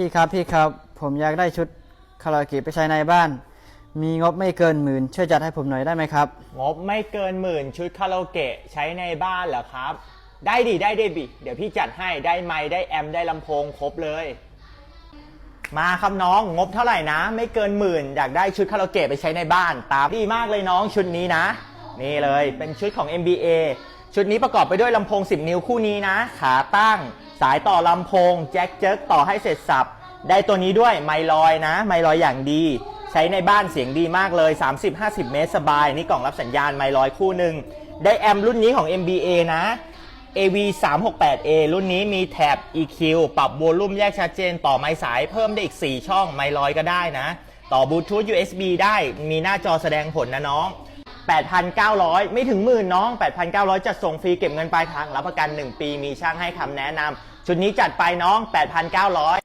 พี่ครับพี่ครับ ผมอยากได้ชุดคาราโอเกะไปใช้ในบ้าน มีงบไม่เกินหมื่นช่วยจัดให้ผมหน่อยได้ไหมครับ งบไม่เกินหมื่นชุดคาราโอเกะใช้ในบ้านเหรอครับ ได้ดิได้เดบิเดี๋ยวพี่จัดให้ได้ไมค์ได้แอมป์ได้ลำโพงครบเลย มาครับน้องงบเท่าไหร่นะ ไม่เกินหมื่นอยากได้ชุดคาราโอเกะไปใช้ในบ้าน ตามดีมากเลยน้องชุดนี้นะ นี่เลยเป็นชุดของ MBA ชุดนี้ประกอบไปด้วยลำโพง 10 นิ้วคู่นี้นะ ขาตั้ง สายต่อลำโพง แจ็คเจิกต่อให้เสร็จสับ ได้ตัวนี้ด้วยไมลอยนะ ไมลอยอย่างดี ใช้ในบ้านเสียงดีมากเลย 30-50 เมตรสบาย นี่กล่องรับสัญญาณไมลอยคู่หนึ่งได้แอมรุ่นนี้ของ MBA นะ AV 3 6 8 A รุ่นนี้มีแท็บ EQ ปรับโวลูมแยกชัดเจน ต่อไม้สายเพิ่มได้อีก 4 ช่องไมลอยก็ได้นะ ต่อบลูทูธ USB ได้มีหน้าจอแสดงผลนะน้อง 8,900 ไม่ถึงหมื่นน้อง 8,900 จัดส่งฟรีเก็บเงินปลายทางรับประกัน 1 ปีมีช่างให้คำแนะนำชุดนี้จัดไปน้อง 8,900